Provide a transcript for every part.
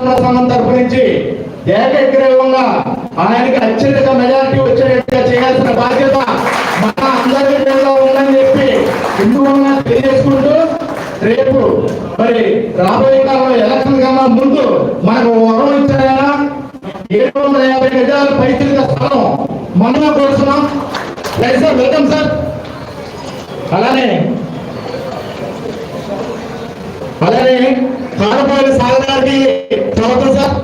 సంఘం తరపు నుంచి ఏకగ్రీవంగా ఆయనకి అత్యధిక మెజారిటీ వచ్చేటట్టుగా చేయాల్సిన బాధ్యత మన అందరి మీద ఉందని చెప్పి ఇందువలన తెలియజేసుకుంటూ రేపు మరి రాబోయే కాలంలో ఎలక్షన్ కన్నా ముందు మనకు వరం ఇచ్చారైనా ఏడు వందల యాభై గజాల పైచిలుక స్థలం మనం కోరుతున్నాం. రైట్ సార్ వెల్కమ్ సార్ అలానే అలానే కాలపోయిన సాగడానికి స్వాగతం సార్?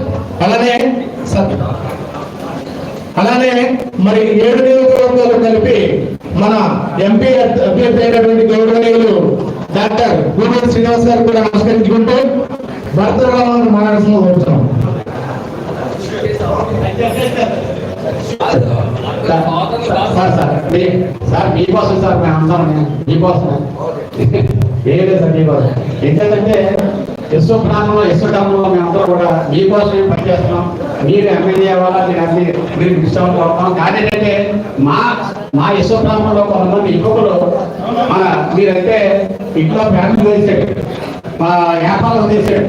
అలానే సార్. అలానే మరి ఏడు నియోజకవర్గాలు కలిపి మన ఎంపీ అభ్యర్థి అయినటువంటి గౌరవనీయులు డాక్టర్ గూడూరు శ్రీనివాస్ గారు కూడా నమస్కరించుకుంటూ భర్త రావాలని మాట్లాడుతూ కోరుతున్నాం సార్ సార్ మీ- సార్ మీకోసం సార్ మేము అందరం మీకోసం ఏం లేదు సార్ మీకోసం ఎందుకంటే యశ్వ ప్రాంతంలో యశ్వ గ్రామంలో మేమందరం కూడా మీకోసమే పనిచేస్తున్నాం. మీరు ఎమ్మెల్యే అవ్వాలా మీరు అన్ని మీరు ఇష్టం అవుతాం కానీ ఏంటంటే మా మా యశ్వ గ్రామంలో కొంతమంది ఇంకొకరు మన మీరైతే ఇంట్లో ఫ్యామిలీ వేసాడు మా వ్యాపారం చేశాడు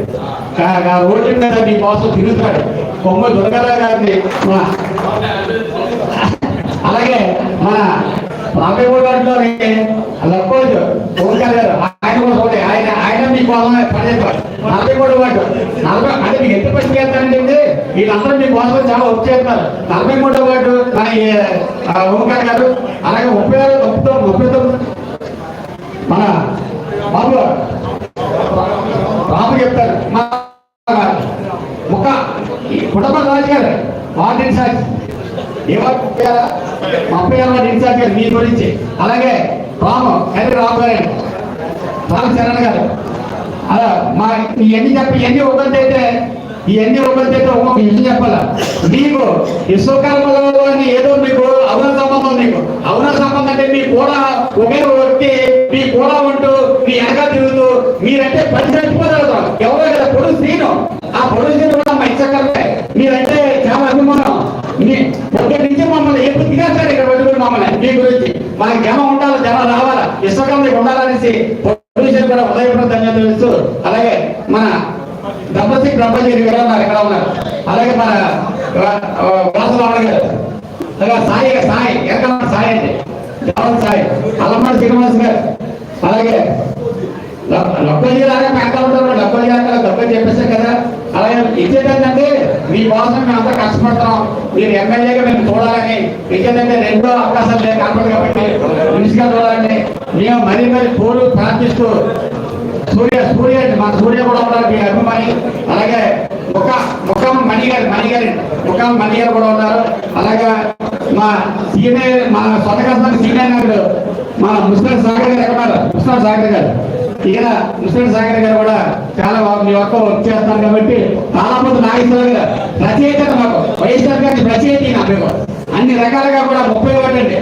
కా- కా- రోడ్డు మీద మీకోసం తిరుగుతాడు కొమ్మ దుర్గారావు గారిని మా అలాగే మన రామేగూడలోని లక్కోజ్ ఓంకార్ గారు ఆయన కూడా ఒకటి ఆయన ఆయన మీ కోసం పనిచేస్తారు నలభై మూడు వాడు నలభై అంటే మీకు ఎంత పని చేస్తారంటే వీళ్ళందరూ మీ కోసం చాలా వర్క్ చేస్తారు నలభై మూడో వాడు మన ఈ, ఓంకార్ గారు అలాగే ముప్పై ఆరు ముప్పై తొమ్మిది ముప్పై తొమ్మిది మన బాబు బాబు చెప్తారు మా ముఖ కుటుంబ రాజు గారు వార్డు సాక్షి ఏమని ముప్పై ఆరు ఇన్ఛార్జ్ గారు మీ గురించి అలాగే రాము హరి రాము గారు గారు. అలా మా ఇవన్నీ చెప్ప ఇవన్నీ ఒకటి అయితే ఇవన్నీ ఒకటి అయితే ఒక ఇల్లు చెప్పాల? మీకు విశ్వకర్మలో ఏదో మీకు అవున సంబంధం మీకు. అవున సంబంధం అంటే మీ కూడా ఒకే వ్యక్తి మీ కూడా ఉంటూ మీ వెనక తిరుగుతూ మీరంటే పని చచ్చిపోతారు. ఎవరో కదా పొడుగు శ్రీను ఆ పొడుగు శ్రీను కూడా మా ఇచ్చకర్మే మీరంటే చాలా అభిమానం మీ పొద్దు నుంచి మమ్మల్ని ఎప్పుడు ఇక్కడ పెట్టుకుని మమ్మల్ని మీ గురించి మాకు జనం ఉండాలి జనం రావాలా? విశ్వకర్మకి ఉండాలనేసి పొల్యూషన్ కూడా ఉదయపూర్వక ధన్యవాదాలు ఇస్తూ అలాగే మన దంపతి బ్రహ్మగిరి కూడా ఉన్నారు ఇక్కడ ఉన్నారు. అలాగే మన వాసరావణ గారు. అలాగే సాయి సాయి ఎక్కడ సాయి అండి? జవన్ సాయి? అల్లమ్మడి శ్రీనివాస్ గారు. అలాగే డబ్బులు లాగా పెంట ఉంటారు లబ్బలి గారు డబ్బులు చెప్పేసారు కదా. అలాగే ఇచ్చేటంటే మీ కోసం మేము అంతా కష్టపడతాం. మీరు ఎమ్మెల్యేగా మేము చూడాలని. ఇచ్చేటంటే రెండో అవకాశం లేదు కనపడదు కాబట్టి మున్సిపల్ చూడాలని మేము మరీ మరీ కోరు ప్రార్థిస్తూ సూర్య సూర్య మా సూర్య కూడా ఉన్నారు మీ అభిమాని. అలాగే ముఖ ముఖం మణి గారు ముఖం మణిగారు కూడా ఉన్నారు. అలాగే మా సీనియర్ మా సొంతకస్తున్న సీనియర్ నాయకుడు మా ముస్లిం సాగర్ గారు ఎక్కడ ఉన్నారు? ముస్లిం సాగర్ గారు. ఈయన కృష్ణ సాగర్ గారు కూడా చాలా మీ యొక్క వర్క్ చేస్తారు కాబట్టి చాలా నాగేశ్వర గారు రచయిత మాకు. వైఎస్ఆర్ గారి రచయిత ఈయన అన్ని రకాలుగా కూడా ముప్పై ఒకటి అండి.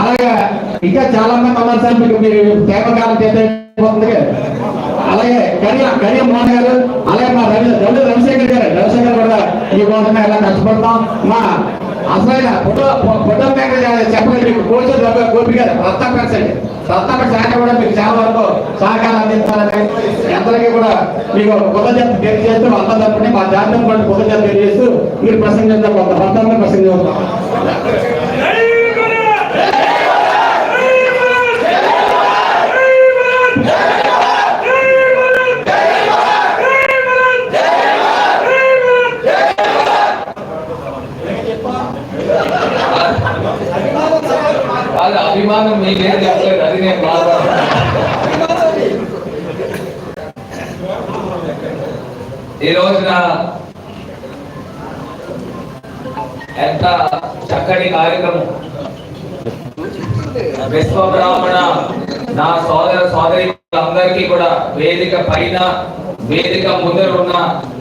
అలాగా ఇంకా చాలా మంది ఉన్నారు సార్ మీకు మీరు తేమకాలం చేసేపోతుంది అలాగే కడియ కడియ మోహన్ గారు అలాగే మా రవి రవి రవిశేఖర్ గారు. రవిశేఖర్ కూడా ఈ కోసమే ఎలా కష్టపడతాం? మా అసలు ఫోటో ఫోటో మేకర్ చెప్పలేదు మీకు. గోపి గారు రత్నాపేట అండి రత్నాపేట శాఖ కూడా మీకు చాలా వరకు సహకారం అందించాలని అందరికీ కూడా మీకు కృతజ్ఞత తెలియజేస్తూ అంత తప్పని మా జాతీయం కూడా కృతజ్ఞత తెలియజేస్తూ మీరు ప్రసంగించాలి కొంత మొత్తంలో ప్రసంగిస్తాం కాదు అభిమానం మీకేం చెప్పలేదు అది నేను బాధ ఈ రోజున ఎంత చక్కటి కార్యక్రమం. విశ్వ బ్రాహ్మణ నా సోదర సోదరి అందరికీ కూడా వేదిక పైన వేదిక ముందర ఉన్న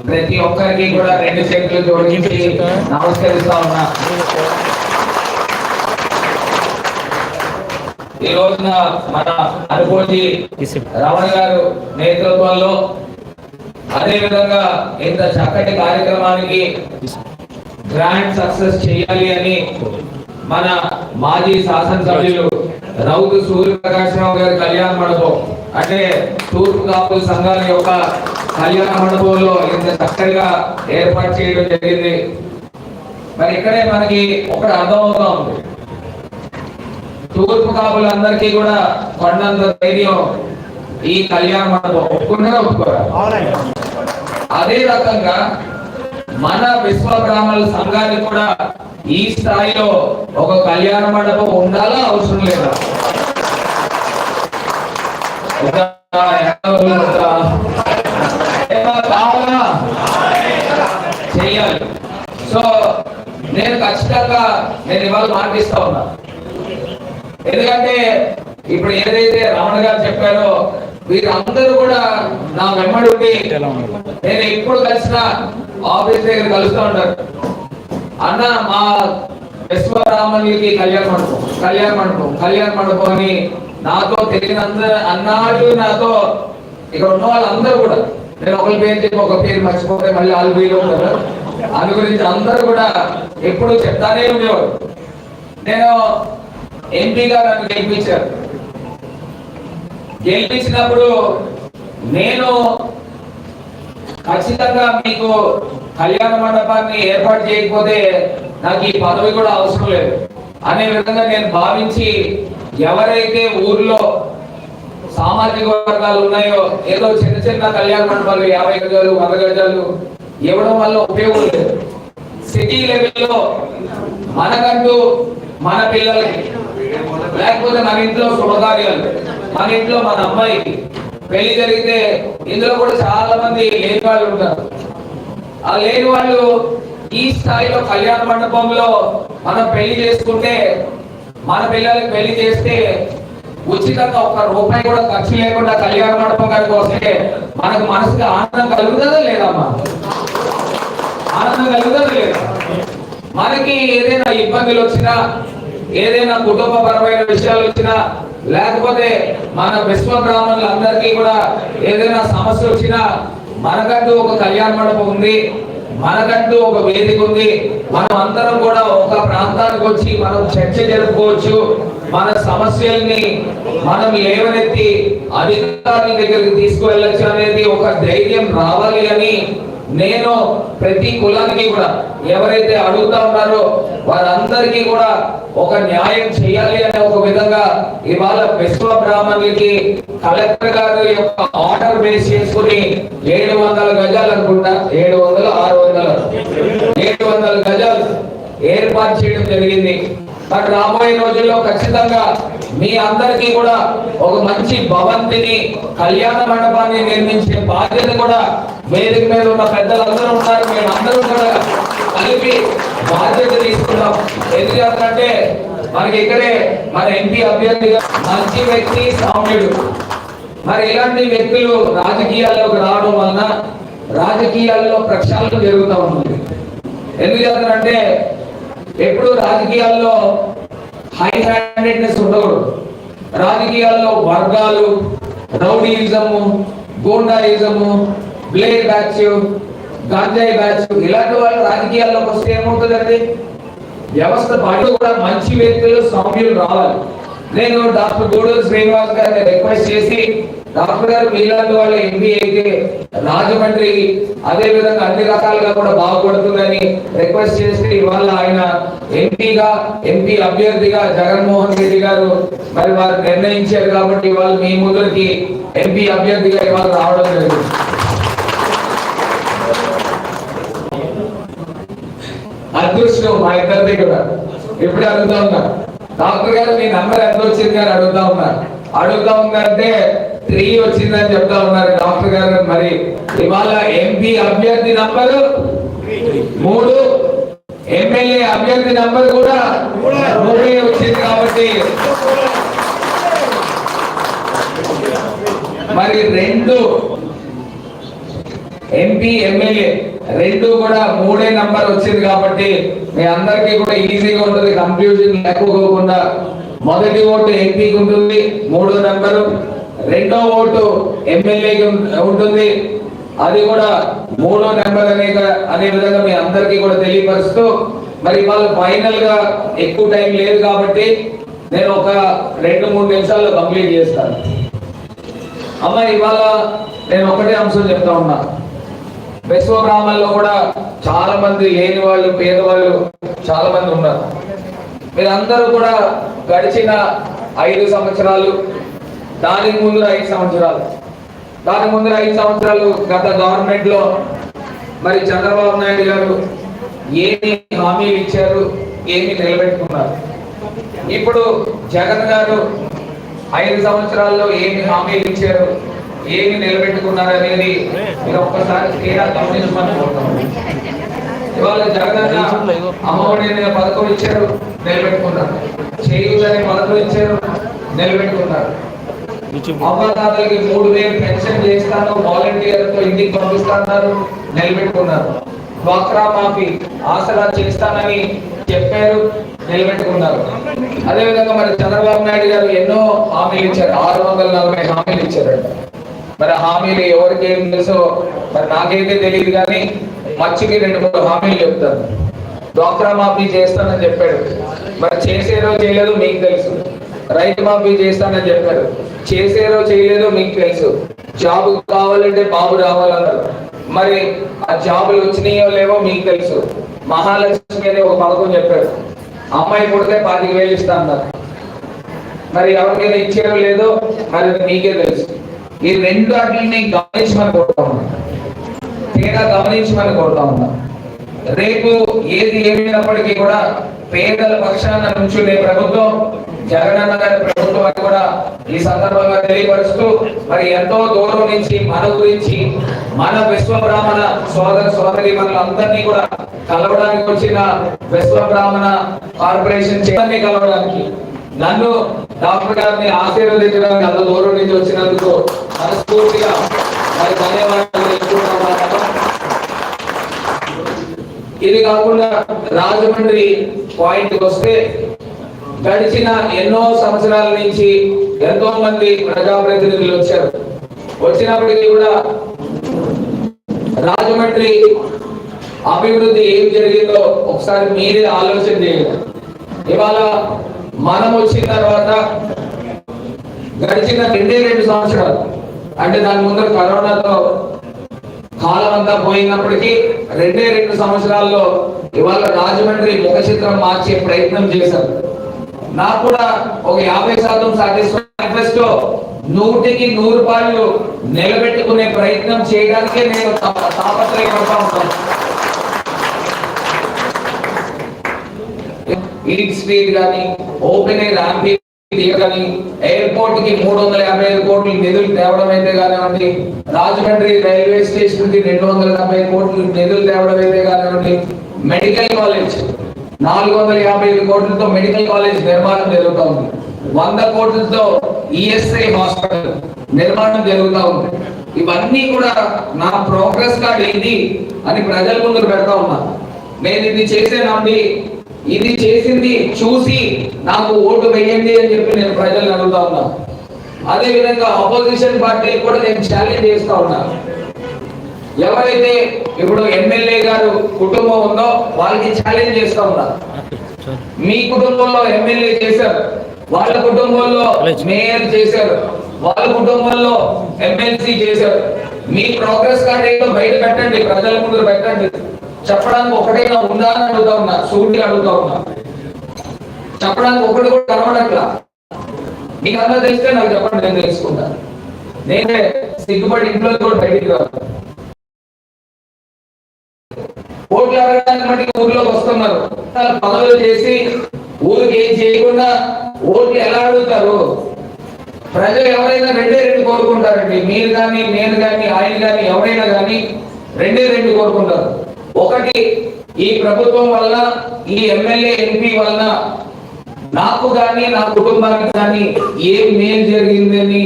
ప్రతి ఒక్కరికి కూడా రెండు చేతులు జోడించి నమస్కరిస్తా ఉన్నా. ఈ రోజున మన అనుభూతి రమణ గారు నేతృత్వంలో అదే విధంగా ఇంత చక్కటి కార్యక్రమానికి గ్రాండ్ సక్సెస్ చేయాలి అని మన మాజీ శాసనసభ్యులు రౌతు సూర్యప్రకాశరావు గారి కళ్యాణ మండపం అంటే తూర్పు కాపుల సంఘాల యొక్క కళ్యాణ మండపంలో ఇంత చక్కగా ఏర్పాటు చేయడం జరిగింది. మరి ఇక్కడే మనకి ఒకటి అర్థమవుతా ఉంది. తూర్పు కాపులందరికీ కూడా కొండంత ధైర్యం ఈ కళ్యాణ మండపం ఒప్పుకున్నారా ఒప్పుకోరా? అదే రకంగా మన విశ్వ బ్రాహ్మణుల సంఘానికి కూడా ఈ స్థాయిలో ఒక కళ్యాణ మండపం ఉండాలా అవసరం లేదా? చెయ్యాలి సో నేను ఖచ్చితంగా నేను ఇవాళ మాటిస్తా ఉన్నా. ఎందుకంటే ఇప్పుడు ఏదైతే రమణ గారు చెప్పారో వీరందరూ కూడా నా వెంబడి ఉండి నేను ఎప్పుడు కలిసినా ఆఫీస్ దగ్గర కలుస్తూ ఉంటారు. అన్న మా విశ్వరామనికి కళ్యాణ మండపం కళ్యాణ మండపం కళ్యాణ మండపం అని నాతో తెలియనంత అన్నాడు నాతో ఇక్కడ ఉన్న వాళ్ళందరూ కూడా. నేను ఒకరి పేరు చెప్పి ఒక పేరు మర్చిపోతే మళ్ళీ వాళ్ళు పేరు ఉంటారు. అందు గురించి అందరూ కూడా ఎప్పుడు చెప్తానే ఉండేవారు. నేను ఎంపీగా నన్ను గెలిపించారు. గెలిపించినప్పుడు నేను ఖచ్చితంగా మీకు కళ్యాణ మండపాన్ని ఏర్పాటు చేయకపోతే నాకు ఈ పదవి కూడా అవసరం లేదు. అనే విధంగా నేను భావించి ఎవరైతే ఊర్లో సామాజిక వర్గాలు ఉన్నాయో ఏదో చిన్న చిన్న కళ్యాణ మండపాలు యాభై గజాలు వంద గజాలు ఇవ్వడం వల్ల ఉపయోగం లేదు. సిటీ లెవెల్లో మనకంటూ మన పిల్లలకి లేకపోతే మన ఇంట్లో శుభకార్యాలు మన ఇంట్లో మన అమ్మాయికి పెళ్ళి జరిగితే ఇందులో కూడా చాలా మంది లేని వాళ్ళు ఉంటారు. ఆ లేని వాళ్ళు ఈ స్థాయిలో కళ్యాణ మండపంలో మనం పెళ్ళి చేసుకుంటే మన పిల్లలకి పెళ్ళి చేస్తే ఉచితంగా ఒక్క రూపాయి కూడా ఖర్చు లేకుండా కళ్యాణ మండపం కనుక వస్తే మనకు మనసుకి ఆనందం కలుగుతుందా లేదమ్మా ఆనందం కలుగుతుందా లేదా? మనకి ఏదైనా ఇబ్బందులు వచ్చినా ఏదైనా కుటుంబపరమైన విషయాలు వచ్చినా లేకపోతే మన విశ్వ బ్రాహ్మణులందరికీ కూడా ఏదైనా సమస్య వచ్చినా మనకంటూ ఒక కళ్యాణ మండపం ఉంది మనకంటూ ఒక వేదిక ఉంది. మనం అందరం కూడా ఒక ప్రాంతానికి వచ్చి మనం చర్చ జరుపుకోవచ్చు. మన సమస్యల్ని మనం లేవనెత్తి అధికారుల దగ్గరికి తీసుకువెళ్ళచ్చు అనేది ఒక ధైర్యం రావాలి అని నేను ప్రతి కులానికి కూడా ఎవరైతే అడుగుతా ఉన్నారో వారందరికీ కూడా ఒక న్యాయం చేయాలి అనే ఒక విధంగా ఇవాళ విశ్వ బ్రాహ్మణులకి కలెక్టర్ గారు యొక్క ఆర్డర్ బేస్ చేసుకుని ఏడు వందల గజాలు అనుకుంటా. ఏడు వందలు ఆరు వందలు. ఏడు వందల గజాలు ఏర్పాటు చేయడం జరిగింది. బట్ రాబోయే రోజుల్లో ఖచ్చితంగా మీ అందరికీ కూడా ఒక మంచి భవంతిని కళ్యాణ మండపాన్ని నిర్మించే బాధ్యత కూడా వేదిక మీద ఉన్న పెద్దలందరూ ఉన్నారు అందరూ కూడా కలిపి బాధ్యత తీసుకున్నాం ఎందుకంటే మనకి ఇక్కడే మన ఎంపీ అభ్యర్థిగా మంచి వ్యక్తి సౌమ్యుడు. మరి ఇలాంటి వ్యక్తులు రాజకీయాల్లోకి రావడం వలన రాజకీయాల్లో ప్రక్షాళన జరుగుతూ ఉంటుంది ఎందుకు చేస్తారంటే ఎప్పుడు రాజకీయాల్లో హై హ్యాండెడ్నెస్ ఉండకూడదు. రాజకీయాల్లో వర్గాలు రౌడీయిజము గోండాయిజము బ్లేడ్ బ్యాచ్ గాంజాయి బ్యాచ్ ఇలాంటి వాళ్ళు రాజకీయాల్లోకి వస్తే ఏమవుతుందండి? వ్యవస్థ పాటు కూడా మంచి వ్యక్తులు సౌమ్యులు రావాలి. నేను డాక్టర్ గూడూరు శ్రీనివాస్ గారిని రిక్వెస్ట్ చేసి డాక్టర్ గారు మీలాంటి వాళ్ళ ఎంపీ అయితే రాజమండ్రి అదే విధంగా అన్ని రకాలుగా కూడా బాగుపడుతుందని రిక్వెస్ట్ చేసి ఇవాళ ఆయన ఎంపీగా ఎంపీ అభ్యర్థిగా జగన్మోహన్ రెడ్డి గారు మరి వారు నిర్ణయించారు కాబట్టి ఇవాళ మీ ముందరికి ఎంపీ అభ్యర్థిగా ఇవాళ రావడం జరిగింది. అదృష్టం మా ఇద్దరిది కూడా ఇప్పుడే అడుగుతా ఉన్నా? డాక్టర్ గారు మీ నంబర్ ఎంత వచ్చింది అని అడుగుతా ఉన్నారు. అడుగుతా ఉందంటే త్రీ వచ్చిందని చెప్తా ఉన్నారు డాక్టర్ గారు. మరి ఇవాళ ఎంపీ అభ్యర్థి నంబరు మూడు. ఎమ్మెల్యే అభ్యర్థి నంబర్ కూడా మూడే వచ్చింది కాబట్టి. మరి రెండు ఎంపీ ఎమ్మెల్యే రెండు కూడా మూడే నంబర్ వచ్చింది కాబట్టి మీ అందరికీ కూడా ఈజీగా ఉంటుంది కన్ఫ్యూజన్ లేకపోకుండా మొదటి ఓటు ఎంపీకి ఉంటుంది మూడో నెంబరు. రెండో ఓటు ఎమ్మెల్యేకి ఉంటుంది. అది కూడా మూడో నెంబర్ అనే అనే విధంగా మీ అందరికీ కూడా తెలియపరుస్తూ మరి ఇవాళ ఫైనల్గా ఎక్కువ టైం లేదు కాబట్టి నేను ఒక రెండు మూడు నిమిషాల్లో కంప్లీట్ చేస్తాను. అమ్మ ఇవాళ నేను ఒకటే అంశం చెప్తా ఉన్నా. విశ్వ బ్రాహ్మణుల్లో కూడా చాలా మంది లేని వాళ్ళు పేదవాళ్ళు చాలా మంది ఉన్నారు. మీరందరూ కూడా గడిచిన ఐదు సంవత్సరాలు దానికి ముందు ఐదు సంవత్సరాలు. దానికి ముందు ఐదు సంవత్సరాలు గత గవర్నమెంట్లో మరి చంద్రబాబు నాయుడు గారు ఏమి హామీలు ఇచ్చారు ఏమి నిలబెట్టుకున్నారు. ఇప్పుడు జగన్ గారు ఐదు సంవత్సరాల్లో ఏమి హామీలు ఇచ్చారు ఏమి నిలబెట్టుకున్నారు అనేది మీరు ఒక్కసారి తీరా గమనించమని కోరుతున్నాను ఇవాళ జగనన్న అమ్మఒడి అనే పథకం ఇచ్చారు నిలబెట్టుకున్నారు. చేయూత అనే పథకం ఇచ్చారు నిలబెట్టుకున్నారు. అమ్మదాతలకి మూడు వేలు పెన్షన్ చేస్తాను వాలంటీర్తో ఇంటికి పంపిస్తాన్నారు నిలబెట్టుకున్నారు. డ్వాక్రా మాఫీ ఆసరా చేస్తానని చెప్పారు నిలబెట్టుకున్నారు. అదే విధంగా మరి చంద్రబాబు నాయుడు గారు ఎన్నో హామీలు ఇచ్చారు ఆరు వందల నలభై హామీలు ఇచ్చారంట. మరి హామీలు ఎవరికి ఏం తెలుసో మరి నాకైతే తెలియదు కానీ మచ్చికి రెండు మూడు హామీలు చెప్తాను. డ్వాక్రా మాఫీ చేస్తానని చెప్పాడు. మరి చేసేదో చేయలేదో మీకు తెలుసు. రైతు మాఫీ చేస్తానని చెప్పాడు. చేసేరో చేయలేదో మీకు తెలుసు. జాబ్ కావాలంటే బాబు రావాలన్నారు. మరి ఆ జాబులు వచ్చినాయో లేవో మీకు తెలుసు. మహాలక్ష్మి అనే ఒక పథకం చెప్పాడు. అమ్మాయి పుడితే పాతిక వేలు ఇస్తా అన్నారు. మరి ఎవరికైనా ఇచ్చారో లేదో మరి మీకే తెలుసు. ఈ రెండు వాటిని గమనించమని కోరుతా ఉన్నా. తేడా గమనించమని కోరుతా ఉన్నా. రేపు ఏది ఏమైనప్పటికీ కూడా పేదల పక్షాన నుంచునే ప్రభుత్వం జగనన్న గారి ప్రభుత్వం కూడా ఈ సందర్భంగా తెలియపరుస్తూ మరి ఎంతో దూరం నుంచి మన గురించి మన విశ్వ బ్రాహ్మణ సోదర సోదరి మనందరినీ కూడా కలవడానికి వచ్చిన విశ్వ బ్రాహ్మణ కార్పొరేషన్ చేయాలని కలవడానికి. నన్ను డాక్టర్ గారిని ఆశీర్వదించడానికి అంత దూరం నుంచి వచ్చినందుకు మనస్ఫూర్తిగా మరి ధన్యవాదాలు ఇది కాకుండా రాజమండ్రి పాయింట్ వస్తే గడిచిన ఎన్నో సంవత్సరాల నుంచి ఎంతో మంది ప్రజాప్రతినిధులు వచ్చారు. వచ్చినప్పటికీ కూడా రాజమండ్రి అభివృద్ధి ఏం జరిగిందో ఒకసారి మీరే ఆలోచన చేయండి. ఇవాళ మనం వచ్చిన తర్వాత గడిచిన రెండే రెండు సంవత్సరాలు. అంటే దాని ముందర కరోనాతో కాలం అంతా పోయినప్పటికీ రెండే రెండు సంవత్సరాల్లో ఇవాళ రాజమండ్రి ముఖ చిత్రం మార్చే ప్రయత్నం చేశారు. నాకు కూడా ఒక యాభై శాతం సాటిస్ఫై నూటికి నూరు రూపాయలు నిలబెట్టుకునే ప్రయత్నం చేయడానికే నేను తాపత్రయపడతా ఉంటాను ఈట్ స్ట్రీట్ కానీ ఓపెన్ ఎయిర్ ఆంపీ కానీ ఎయిర్పోర్ట్కి మూడు వందల యాభై ఐదు కోట్లు నిధులు తేవడం అయితే కానివ్వండి రాజమండ్రి రైల్వే స్టేషన్కి రెండు వందల డెబ్బై కోట్లు నిధులు తేవడం అయితే కానివ్వండి మెడికల్ కాలేజ్ నాలుగు వందల యాభై ఐదు కోట్లతో మెడికల్ కాలేజ్ నిర్మాణం జరుగుతూ ఉంది. వంద కోట్లతో ఈఎస్ఐ హాస్పిటల్ నిర్మాణం జరుగుతూ ఉంది. ఇవన్నీ కూడా నా ప్రోగ్రెస్ కార్డ్ ఇది అని ప్రజల ముందు పెడతా ఉన్నా. నేను ఇది చేసేనండి ఇది చేసింది చూసి నాకు ఓటు వేయండి అని చెప్పి నేను ప్రజల్ని అడుగుతా ఉన్నా. అదే విధంగా అపోజిషన్ పార్టీ కూడా నేను ఛాలెంజ్ చేస్తా ఉన్నా. ఎవరైతే ఇప్పుడు ఎమ్మెల్యే గారు కుటుంబం ఉందో వాళ్ళకి ఛాలెంజ్ చేస్తా ఉన్నా. మీ కుటుంబంలో ఎమ్మెల్యే చేశారు. వాళ్ళ కుటుంబంలో మేయర్ చేశారు. వాళ్ళ కుటుంబంలో ఎమ్మెల్సీ చేశారు. మీ ప్రోగ్రెస్ కార్డ్ ఏంటో బయట పెట్టండి ప్రజల ముందు పెట్టండి. చెప్పడానికి ఒకటైనా ఉందా అని అడుగుతా ఉన్నా సూటి అడుగుతా ఉన్నా. చెప్పడానికి ఒకటి కూడా కనపడట్లా మీకు అందరూ తెలిస్తే నాకు చెప్పండి నేను తెలుసుకుంటా. నేనే సిగ్గుపడి ఇంట్లో కూడా బయటికి రాదు ఓట్లు అడగడానికి మటుకు ఊర్లోకి వస్తున్నారు. చాలా పనులు చేసి ఊరికి ఏం చేయకుండా ఓట్లు ఎలా అడుగుతారు? ప్రజలు ఎవరైనా రెండే రెండు కోరుకుంటారండి. మీరు కానీ నేను కానీ ఆయన కానీ ఎవరైనా కానీ రెండే రెండు కోరుకుంటారు. ఒకటి ఈ ప్రభుత్వం వల్ల ఈ ఎమ్మెల్యే ఎంపీ వలన నాకు కానీ నా కుటుంబానికి కానీ ఏం మేలు జరిగిందని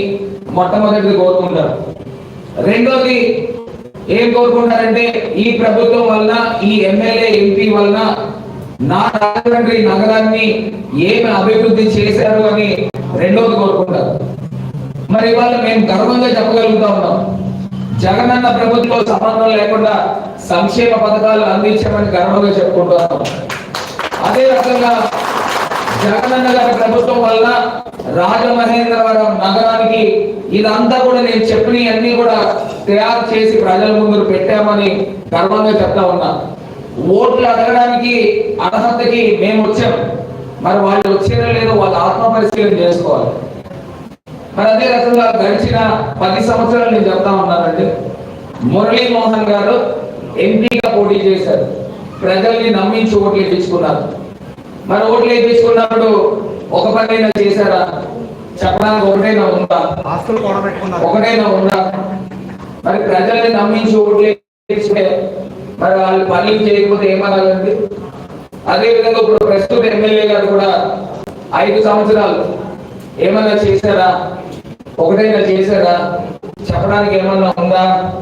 మొట్టమొదటి కోరుకుంటారు. రెండోది ఏం కోరుకుంటారంటే ఈ ప్రభుత్వం వలన ఈ ఎమ్మెల్యే ఎంపీ వలన నా రాజమండ్రి నగరాన్ని ఏమి అభివృద్ధి చేశారు అని రెండోది కోరుకుంటారు. మరి ఇవాళ మేము గర్వంగా చెప్పగలుగుతా ఉన్నాం. జగనన్న ప్రభుత్వం సంబంధం లేకుండా సంక్షేమ పథకాలు అందించామని గర్వంగా చెప్పుకుంటున్నాం అదే రకంగా జగనన్న గారి ప్రభుత్వం వల్ల రాజమహేంద్రవరం నగరానికి ఇదంతా కూడా నేను చెప్పిన అన్ని కూడా తయారు చేసి ప్రజల ముందు పెట్టామని గర్వంగా చెప్తా ఉన్నా. ఓట్లు అడగడానికి అర్హతకి మేము వచ్చాం. మరి వాళ్ళు వచ్చారో లేదో వాళ్ళ ఆత్మ పరిశీలన చేసుకోవాలి. మరి అదే రకంగా గడిచిన పది సంవత్సరాలు నేను చెప్తా ఉన్నానండి. మురళీ మోహన్ గారు ఎంపీగా పోటీ చేశారు. ప్రజల్ని నమ్మించి ఓట్లు ఇప్పించుకున్నారు మరి ఓట్లు వేయించుకున్నప్పుడు ఒక పనైనా చేశారా? చెప్పడానికి ఒకటైనా ఉందా? ఒకటైనా ఉందా? మరి ప్రజల్ని నమ్మించి ఓట్లు వేయించుకుంటే మరి వాళ్ళు పనులు చేయకపోతే ఏమనాలండి? అదే విధంగా ఇప్పుడు ప్రస్తుత ఎమ్మెల్యే గారు కూడా ఐదు సంవత్సరాలు ఏమన్నా చేశారా? ఒకటైనా చేశారా? చెప్పడానికి ఏమన్నా ఉందా?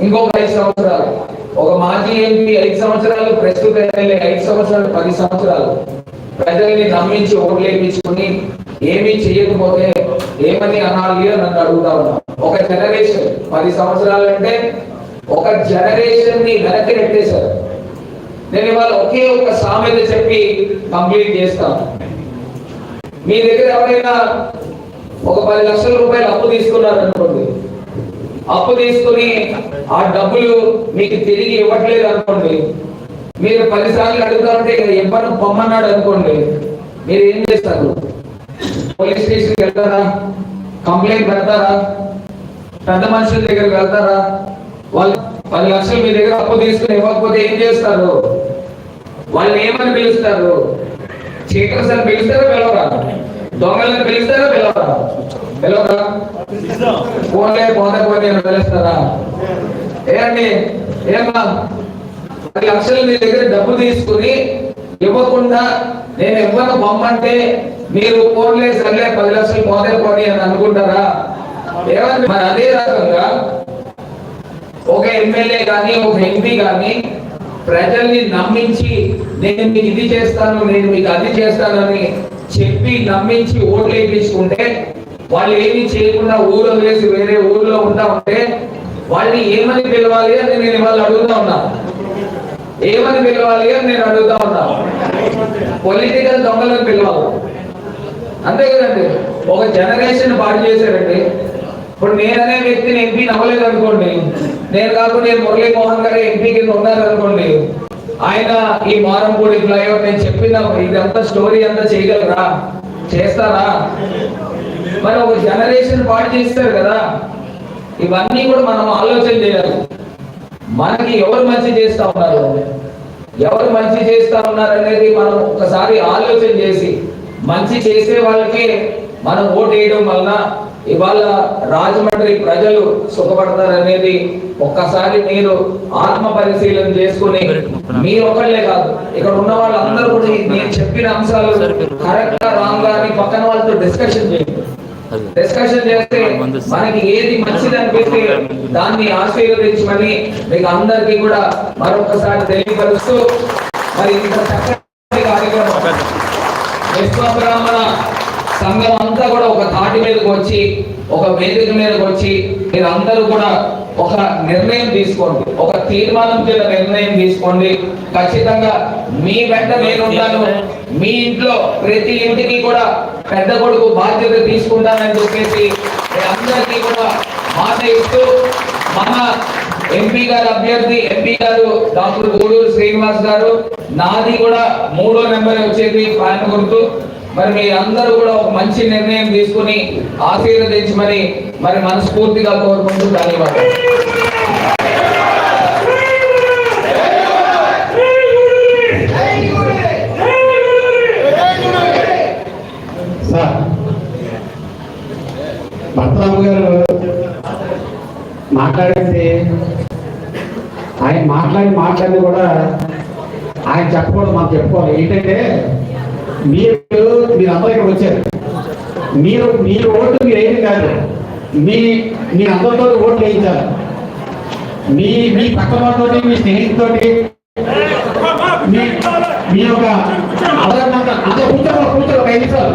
ఇంకొక ఐదు సంవత్సరాలు. ఒక మాజీ ఎంపీ ఐదు సంవత్సరాలు ప్రస్తుత ఎమ్మెల్యే ఐదు సంవత్సరాలు పది సంవత్సరాలు. ప్రజల్ని నమ్మించి ఓట్లేపించుకుని ఏమీ చేయకపోతే ఏమని అనాలి అని నన్ను అడుగుతా ఉన్నా. ఒక జనరేషన్ పది సంవత్సరాలు అంటే ఒక జనరేషన్ని వెనక్కి నెట్టేశారు. నేను ఇవాళ ఒకే ఒక సామెత చెప్పి కంప్లీట్ చేస్తాను. మీ దగ్గర ఎవరైనా ఒక పది లక్షల రూపాయలు అప్పు తీసుకున్నారు అనుకోండి అప్పు తీసుకుని ఆ డబ్బులు మీకు తిరిగి ఇవ్వట్లేదు అనుకోండి మీరు పదిసార్లు అడుగుతారంటే ఇక ఇవ్వను పొమ్మన్నాడు అనుకోండి మీరు ఏం చేస్తారు? పోలీస్ స్టేషన్కి వెళ్తారా? కంప్లైంట్ పెడతారా? పెద్ద మనుషుల దగ్గరికి వెళ్తారా? వాళ్ళు పది లక్షలు మీ దగ్గర అప్పు తీసుకుని ఇవ్వకపోతే ఏం చేస్తారు? వాళ్ళు ఏమని పిలుస్తారు? చీటర్స్ అని పిలుస్తారా పిలవరా? దొంగలను పిలుస్తారా పిలవరా? పిలవరా? ఫోన్లే పోతకపోతే పిలుస్తారా? ఏమండి ఏమా పది లక్షలు మీ దగ్గర డబ్బు తీసుకుని ఇవ్వకుండా నేను ఇవ్వను బొమ్మంటే మీరు ఫోన్లే సర్లే పది లక్షలు పోతే పోని అని అనుకుంటారా? ఏమని మరి అదే రకంగా ఒక ఎమ్మెల్యే కానీ ఒక ఎంపీ కానీ ప్రజల్ని నమ్మించి నేను మీకు ఇది చేస్తాను నేను మీకు అది చేస్తానని చెప్పి నమ్మించి ఓట్లు వేయించుకుంటే వాళ్ళు ఏమీ చేయకుండా ఊరు వేసి వేరే ఊర్లో ఉంటా ఉంటే వాళ్ళని ఏమని పిలవాలి అని నేను ఇవాళ అడుగుతా ఉన్నా. ఏమని పిలవాలి అని నేను అడుగుతా ఉన్నా. పొలిటికల్ దొంగలను పిలవాలి. అంతే కదండి. ఒక జనరేషన్ పాడు చేశారండి. ఇప్పుడు నేననే వ్యక్తిని ఎంపీ నవ్వలేదు అనుకోండి నేను కాకుండా నేను మురళీ మోహన్ గారు ఎంపీ కింద ఉన్నారు అనుకోండి ఆయన ఈ మారంపూడి ఫ్లైఓవర్ నేను చెప్పిన ఇదంతా స్టోరీ అంతా చేయగలరా? చేస్తారా? మరి ఒక జనరేషన్ పాటు చేస్తారు కదా. ఇవన్నీ కూడా మనం ఆలోచన చేయాలి. మనకి ఎవరు మంచి చేస్తా ఉన్నారు? ఎవరు మంచి చేస్తా ఉన్నారు అనేది మనం ఒకసారి ఆలోచన చేసి మంచి చేసే వాళ్ళకి మనం ఓటు వేయడం వలన ఇవాళ రాజమండ్రి ప్రజలు సుఖపడతారు అనేది ఒక్కసారి మీరు ఆత్మ పరిశీలన చేసుకుని మీరు ఒకళ్ళే కాదు ఇక్కడ ఉన్న వాళ్ళందరూ కూడా నేను చెప్పిన అంశాలు కరెక్ట్ రాంగ్ అని పక్కన వాళ్ళతో డిస్కషన్ చేయండి. డిస్కషన్ చేస్తే మనకి ఏది మంచిది అనిపిస్తే దాన్ని ఆశీర్వదించమని మీకు అందరికీ కూడా మరొకసారి తెలియపరుస్తూ మరి ఇంత చక్కటి కార్యక్రమం. విశ్వబ్రాహ్మణ సంఘం అంతా కూడా ఒక తాటి మీదకి వచ్చి ఒక వేదిక మీదకి వచ్చి మీరందరూ కూడా ఒక నిర్ణయం తీసుకోండి. ఒక తీర్మానం కింద నిర్ణయం తీసుకోండి. ఖచ్చితంగా మీ వెంట నేనుంటాను మీ ఇంట్లో ప్రతి ఇంటికి కూడా పెద్ద కొడుకు బాధ్యత తీసుకుంటానని చెప్పేసి అందరికీ కూడా మాట ఇస్తూ మన ఎంపీ గారు అభ్యర్థి ఎంపీ గారు డాక్టర్ గూడూరు శ్రీనివాస్ గారు నాది కూడా మూడో నెంబర్ వచ్చేది ఫ్యాన్ గుర్తు. మరి మీ అందరూ కూడా ఒక మంచి నిర్ణయం తీసుకుని ఆశీర్వదించమని మరి మనస్ఫూర్తిగా కోరుకుంటూ ధన్యవాదాలు. సార్ భర్తరాము గారు మాట్లాడింది ఆయన మాట్లాడి మాట్లాడి కూడా ఆయన చెప్పకూడదు మనం చెప్పుకోవాలి. ఏంటంటే మీరు మీరు అందరూ ఇక్కడ వచ్చారు. మీరు మీ ఓటు మీరు ఏమి కాదు. మీ మీ అందరితో ఓట్లు వేయించాలి. మీ మీ పక్కన వాళ్ళతోటి మీ స్నేహితుతోటి మీ మీ యొక్క అదనంత అంటే కూర్చో కూర్చో ఒక ఐదు నిమిషాలు.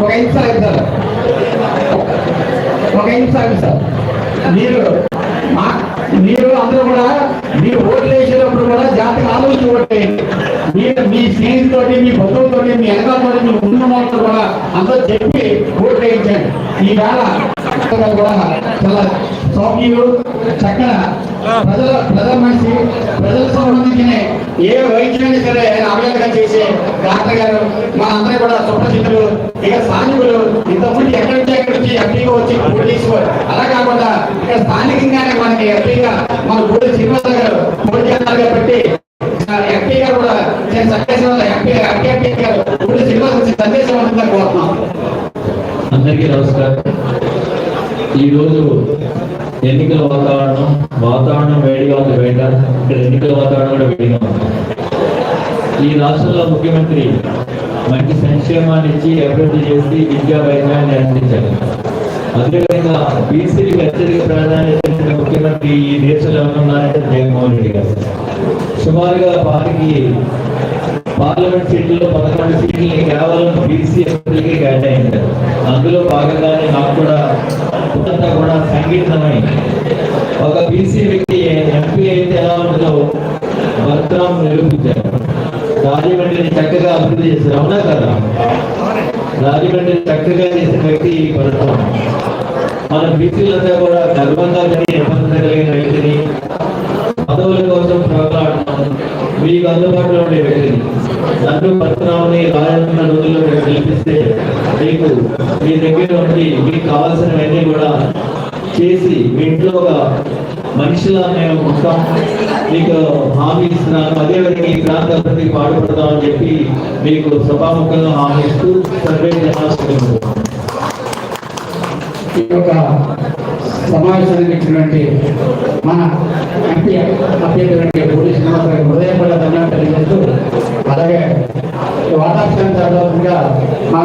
ఒక ఐదు నిమిషాలు ఐదు ఒక ఐదు నిమిషాలు సార్ మీరు మీరు అందరూ కూడా మీరు ఓట్లు వేసేటప్పుడు కూడా జాతకు ఆలోచించి ఓటు వేయండి మీ మీ స్నేహితులతోటి మీ బంధువులతోటి మీ వెనకాలతోటి మీ ముందు వాళ్ళతో కూడా అందరూ చెప్పి ఓట్లు వేయించండి. ఈవేళ కూడా చాలా సౌమ్యులు చక్కగా ప్రజల ప్రజల మనిషి ప్రజలకు సంబంధించిన ఏ వైద్యులైనా సరే అవలేకగా చేసే డాక్టర్ గారు మా అందరూ కూడా సుప్రసిద్ధులు ఇక స్థానికులు ఇంతకుముందు ఎక్కడ నుంచి ఎక్కడ నుంచి ఎంపీగా వచ్చి పోటీ అలా కాకుండా ఇక స్థానికంగానే మనకి ఎంపీగా మన గూడె శ్రీనివాస గారు పోటీ చేస్తారు కాబట్టి ఎంపీ గారు కూడా నేను సందేశం ఎంపీ ఎంపీ ఎంపీ గారు గూడె శ్రీనివాస వచ్చి సందేశం ఉంటుందని కోరుతున్నాం. అందరికీ నమస్కారం. ఈరోజు ఎన్నికల వాతావరణం వాతావరణం వేడిగా ఉంది బయట ఇక్కడ ఎన్నికల వాతావరణం కూడా వేడిగా ఉంది. ఈ రాష్ట్రంలో ముఖ్యమంత్రి మంచి సంక్షేమాన్ని ఇచ్చి అభివృద్ధి చేసి విద్యా వైద్యాన్ని అందించారు. అదేవిధంగా బీసీలకు అత్యధిక ప్రాధాన్యత ఇచ్చిన ముఖ్యమంత్రి ఈ దేశంలో ఉన్నారంటే జగన్మోహన్ రెడ్డి గారు. సుమారుగా వారికి పార్లమెంట్ సీట్లలో పదకొండు సీట్లని కేవలం బీసీ ఎంపీలకి కేటాయించారు అందులో భాగంగానే నాకు కూడా అంతా కూడా సంగీతమై ఒక బీసీ వ్యక్తి ఎంపీ అయితే ఎలా ఉంటుందో భద్రం నిరూపించారు. రాజమండ్రిని చక్కగా అభివృద్ధి చేశారు. అవునా కదా? రాజమండ్రిని చక్కగా చేసిన వ్యక్తి భద్రం మన బీసీలంతా కూడా గర్వంగా జరిగే నిబంధన కలిగిన వ్యక్తిని పదవుల కోసం పోరాడటం మీకు అందుబాటులో ఉండే వ్యక్తి నన్ను పత్రాలని రాజన్న రోజుల్లో మీరు గెలిపిస్తే మీకు మీ దగ్గర ఉండి మీకు కావాల్సినవన్నీ కూడా చేసి మీ ఇంట్లో ఒక మనిషిలా మేము ఉంటాం మీకు హామీ ఇస్తున్నాను. అదేవిధంగా ఈ ప్రాంత అభివృద్ధికి పాటుపడతామని చెప్పి మీకు సభాముఖంగా హామీ ఇస్తూ సర్వే జనాశకులు ఈ యొక్క సమావేశానికి ఇచ్చినటువంటి మన ఎంపీ అభ్యర్థి పోలీస్ శ్రీనివాస గారికి హృదయపూర్వక ధన్యవాదాలు తెలియజేస్తూ అలాగే వాతావరణ తర్వాత మన